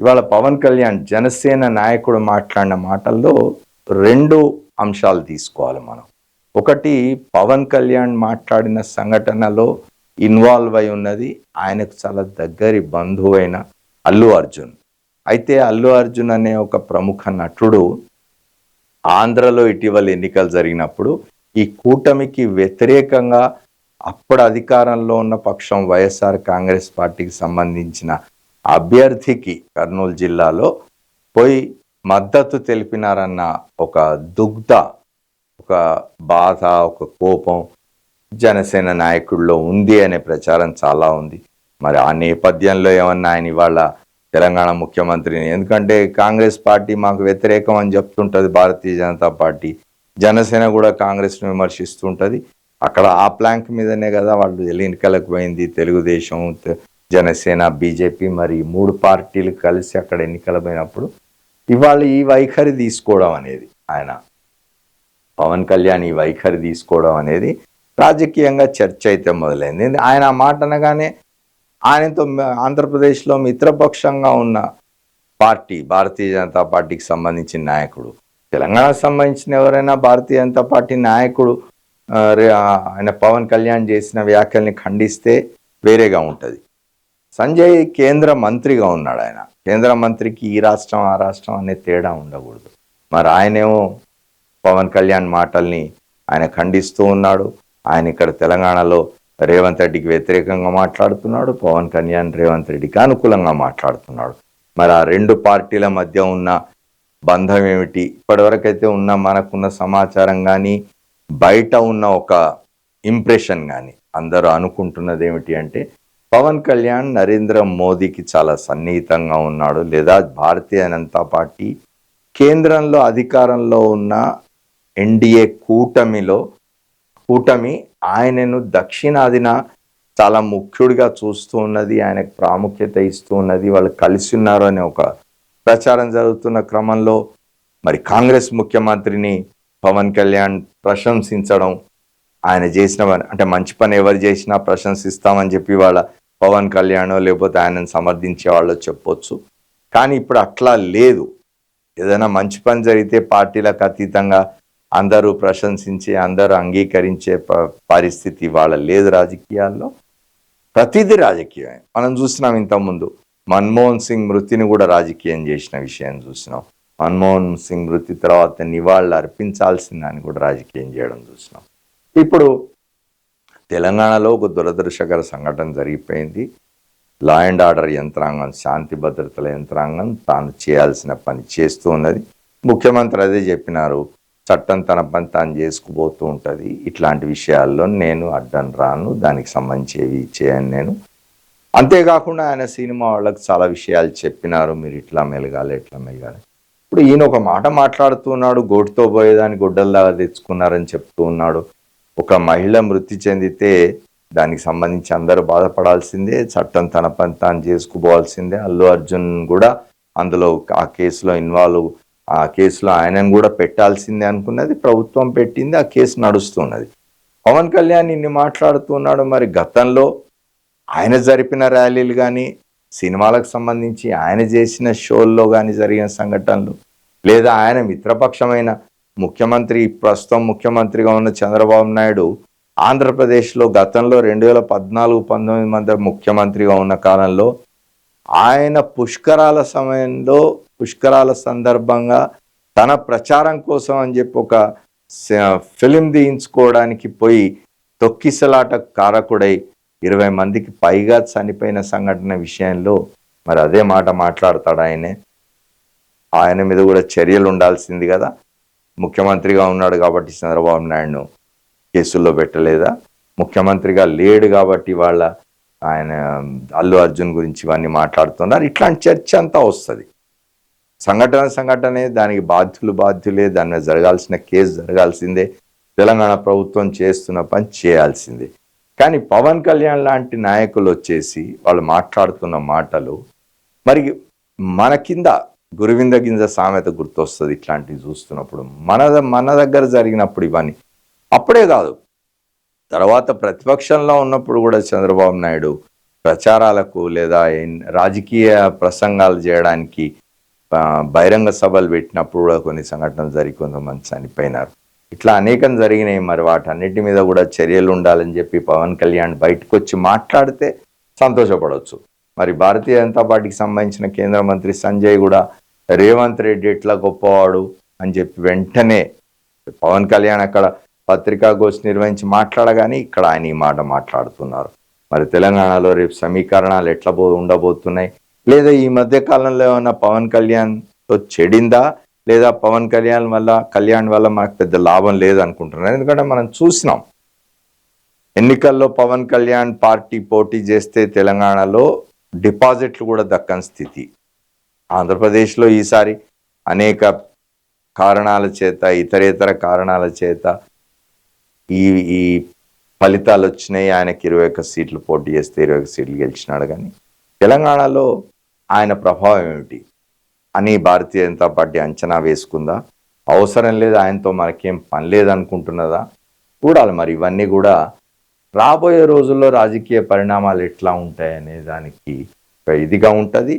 ఇవాళ పవన్ కళ్యాణ్ జనసేన నాయకుడు మాట్లాడిన మాటల్లో రెండు అంశాలు తీసుకోవాలి మనం. ఒకటి పవన్ కళ్యాణ్ మాట్లాడిన సంఘటనలో ఇన్వాల్వ్ అయి ఉన్నది ఆయనకు చాలా దగ్గరి బంధువైన అల్లు అర్జున్. అయితే అల్లు అర్జున్ అనే ఒక ప్రముఖ నటుడు ఆంధ్రలో ఇటీవల ఎన్నికలు జరిగినప్పుడు ఈ కూటమికి వ్యతిరేకంగా అప్పుడు అధికారంలో ఉన్న పక్షం వైఎస్ఆర్ కాంగ్రెస్ పార్టీకి సంబంధించిన అభ్యర్థికి కర్నూలు జిల్లాలో పోయి మద్దతు తెలిపినారన్న ఒక దుగ్ధ ఒక బాధ ఒక కోపం జనసేన నాయకుల్లో ఉంది అనే ప్రచారం చాలా ఉంది. మరి ఆ నేపథ్యంలో ఏమన్నా ఆయన ఇవాళ తెలంగాణ ముఖ్యమంత్రిని? ఎందుకంటే కాంగ్రెస్ పార్టీ మాకు వ్యతిరేకం అని చెప్తుంటుంది భారతీయ జనతా పార్టీ. జనసేన కూడా కాంగ్రెస్ను విమర్శిస్తుంటుంది. అక్కడ ఆ ప్లాంక్ మీదనే కదా వాళ్ళు ఎన్నికలకు పోయింది తెలుగుదేశం జనసేన బీజేపీ మరి మూడు పార్టీలు కలిసి అక్కడ ఎన్నికలమైనప్పుడు పోయినప్పుడు ఇవాళ ఈ వైఖరి తీసుకోవడం అనేది ఆయన. పవన్ కళ్యాణ్ ఈ వైఖరి తీసుకోవడం అనేది రాజకీయంగా చర్చ అయితే మొదలైంది. ఆయన మాట అనగానే ఆయనతో ఆంధ్రప్రదేశ్లో మిత్రపక్షంగా ఉన్న పార్టీ భారతీయ జనతా పార్టీకి సంబంధించిన నాయకుడు. తెలంగాణకు సంబంధించిన ఎవరైనా భారతీయ జనతా పార్టీ నాయకుడు ఆయన పవన్ కళ్యాణ్ చేసిన వ్యాఖ్యల్ని ఖండిస్తే వేరేగా ఉంటుంది. సంజయ్ కేంద్ర మంత్రిగా ఉన్నాడు ఆయన. కేంద్ర మంత్రికి ఈ రాష్ట్రం ఆ రాష్ట్రం అనే తేడా ఉండకూడదు. మరి ఆయనేమో పవన్ కళ్యాణ్ మాటల్ని ఆయన ఖండిస్తూ ఉన్నాడు. ఆయన ఇక్కడ తెలంగాణలో రేవంత్ రెడ్డికి వ్యతిరేకంగా మాట్లాడుతున్నాడు. పవన్ కళ్యాణ్ రేవంత్ రెడ్డికి అనుకూలంగా మాట్లాడుతున్నాడు. మరి ఆ రెండు పార్టీల మధ్య ఉన్న బంధం ఏమిటి? ఇప్పటివరకైతే ఉన్న మనకున్న సమాచారం కానీ బయట ఉన్న ఒక ఇంప్రెషన్ కానీ అందరూ అనుకుంటున్నది ఏమిటి అంటే పవన్ కళ్యాణ్ నరేంద్ర మోదీకి చాలా సన్నిహితంగా ఉన్నాడు. లేదా భారతీయ జనతా పార్టీ కేంద్రంలో అధికారంలో ఉన్న ఎన్డీఏ కూటమిలో కూటమి ఆయనను దక్షిణాదిన చాలా ముఖ్యుడిగా చూస్తూ ఉన్నది ఆయనకు ప్రాముఖ్యత ఇస్తూ ఉన్నది వాళ్ళు కలిసి ఉన్నారు అనే ఒక ప్రచారం జరుగుతున్న క్రమంలో మరి కాంగ్రెస్ ముఖ్యమంత్రిని పవన్ కళ్యాణ్ ప్రశంసించడం ఆయన చేసిన అంటే మంచి పని ఎవరు చేసినా ప్రశంసిస్తామని చెప్పి వాళ్ళ పవన్ కళ్యాణ్ లేకపోతే ఆయనను సమర్థించే వాళ్ళు చెప్పొచ్చు. కానీ ఇప్పుడు అట్లా లేదు. ఏదైనా మంచి పని జరిగితే పార్టీలకు అతీతంగా అందరూ ప్రశంసించి అందరూ అంగీకరించే ప- పరిస్థితి వాళ్ళ లేదు రాజకీయాల్లో. ప్రతిదీ రాజకీయమే. మనం చూసినాం ఇంతకుముందు మన్మోహన్ సింగ్ మృతిని కూడా రాజకీయం చేసిన విషయం చూసినాం మన్మోహన్ సింగ్ మృతి తర్వాత నివాళులు అర్పించాల్సిందని కూడా రాజకీయం చేయడం చూసినాం ఇప్పుడు తెలంగాణలో ఒక దురదృష్టకర సంఘటన జరిగిపోయింది. లా అండ్ ఆర్డర్ యంత్రాంగం శాంతి భద్రతల యంత్రాంగం తాను చేయాల్సిన పని చేస్తూ ఉన్నది. ముఖ్యమంత్రి అదే చెప్పినారు చట్టం తన పని తాను చేసుకుపోతూ ఉంటుంది. ఇట్లాంటి విషయాల్లో నేను అడ్డం రాను దానికి సంబంధించేవి చేయను నేను. అంతేకాకుండా ఆయన సినిమా వాళ్ళకి చాలా విషయాలు చెప్పినారు మీరు ఇట్లా మెలగాలి ఇట్లా మెలగాలి. ఇప్పుడు ఈయన ఒక మాట మాట్లాడుతున్నాడు గోటుతో పోయేదాన్ని దాకా తెచ్చుకున్నారని చెప్తూ ఉన్నాడు. ఒక మహిళ మృతి చెందితే దానికి సంబంధించి అందరూ బాధపడాల్సిందే చట్టం తన పని తాను చేసుకుపోవాల్సిందే. అల్లు అర్జున్ కూడా అందులో ఆ కేసులో ఇన్వాల్వ్ ఆ కేసులో ఆయనను కూడా పెట్టాల్సిందే అనుకున్నది. ప్రభుత్వం పెట్టింది ఆ కేసు నడుస్తున్నది. పవన్ కళ్యాణ్ ఇన్ని మాట్లాడుతున్నాడు మరి గతంలో ఆయన జరిపిన ర్యాలీలు కానీ సినిమాలకు సంబంధించి ఆయన చేసిన షోల్లో కానీ జరిగిన సంఘటనలు లేదా ఆయన మిత్రపక్షమైన ముఖ్యమంత్రి ప్రస్తుతం ముఖ్యమంత్రిగా ఉన్న చంద్రబాబు నాయుడు ఆంధ్రప్రదేశ్లో గతంలో రెండు వేల పద్నాలుగు పంతొమ్మిది మధ్య ముఖ్యమంత్రిగా ఉన్న కాలంలో ఆయన పుష్కరాల సమయంలో పుష్కరాల సందర్భంగా తన ప్రచారం కోసం అని చెప్పి ఒక ఫిలిం తీయించుకోవడానికి పోయి తొక్కిసలాట కారకుడై ఇరవై మందికి పైగా చనిపోయిన సంఘటన విషయంలో మరి అదే మాట మాట్లాడతాడు ఆయనే. ఆయన మీద కూడా చర్యలు ఉండాల్సింది కదా. ముఖ్యమంత్రిగా ఉన్నాడు కాబట్టి చంద్రబాబు నాయుడును కేసుల్లో పెట్టలేదా? ముఖ్యమంత్రిగా లేడు కాబట్టి వాళ్ళ ఆయన అల్లు అర్జున్ గురించి ఇవన్నీ మాట్లాడుతున్నారు. ఇట్లాంటి చర్చ అంతా వస్తుంది. సంఘటన సంఘటనే దానికి బాధ్యులు బాధ్యులే దాని మీద జరగాల్సిన కేసు జరగాల్సిందే. తెలంగాణ ప్రభుత్వం చేస్తున్న పని చేయాల్సిందే. కానీ పవన్ కళ్యాణ్ లాంటి నాయకులు వచ్చేసి వాళ్ళు మాట్లాడుతున్న మాటలు మరి మన కింద గురువింద గింజ సామెత గుర్తొస్తుంది ఇట్లాంటివి చూస్తున్నప్పుడు. మన మన దగ్గర జరిగినప్పుడు ఇవన్నీ. అప్పుడే కాదు. తర్వాత ప్రతిపక్షంలో ఉన్నప్పుడు కూడా చంద్రబాబు నాయుడు ప్రచారాలకు లేదా రాజకీయ ప్రసంగాలు చేయడానికి బహిరంగ సభలు పెట్టినప్పుడు కూడా కొన్ని సంఘటనలు జరిగి కొంతమంది చనిపోయినారు. ఇట్లా అనేకం జరిగినాయి మరి. వాటన్నిటి మీద కూడా చర్యలు ఉండాలని చెప్పి పవన్ కళ్యాణ్ బయటకు వచ్చి మాట్లాడితే సంతోషపడవచ్చు మరి భారతీయ జనతా పార్టీకి సంబంధించిన కేంద్ర మంత్రి సంజయ్ కూడా రేవంత్ రెడ్డి ఎట్లా గొప్పవాడు అని చెప్పి వెంటనే పవన్ కళ్యాణ్ అక్కడ పత్రికాగోష్ఠి నిర్వహించి మాట్లాడగానే ఇక్కడ ఆయన ఈ మాట మాట్లాడుతున్నారు. మరి తెలంగాణలో రేపు సమీకరణాలు ఎట్లా బో ఉండబోతున్నాయి? లేదా ఈ మధ్య కాలంలో ఏమన్నా పవన్ కళ్యాణ్తో చెడిందా? లేదా పవన్ కళ్యాణ్ వల్ల కళ్యాణ్ వల్ల మనకు పెద్ద లాభం లేదనుకుంటున్నారు. ఎందుకంటే మనం చూసినాం. ఎన్నికల్లో పవన్ కళ్యాణ్ పార్టీ పోటీ చేస్తే తెలంగాణలో డిపాజిట్లు కూడా దక్కని స్థితి. ఆంధ్రప్రదేశ్లో ఈసారి అనేక కారణాల చేత ఇతరేతర కారణాల చేత ఈ ఈ ఫలితాలు వచ్చినాయి. ఆయనకి ఇరవై ఒక్క సీట్లు పోటీ చేస్తే ఇరవై ఒక్క సీట్లు గెలిచినాడు కానీ తెలంగాణలో ఆయన ప్రభావం ఏమిటి? అని భారతీయ జనతా పార్టీ అంచనా వేసుకుందా? అవసరం లేదు ఆయనతో మనకేం పని లేదనుకుంటున్నదా? చూడాలి మరి. ఇవన్నీ కూడా రాబోయే రోజుల్లో రాజకీయ పరిణామాలు ఎట్లా ఉంటాయనే దానికి ఒక ఇదిగా ఉంటుంది.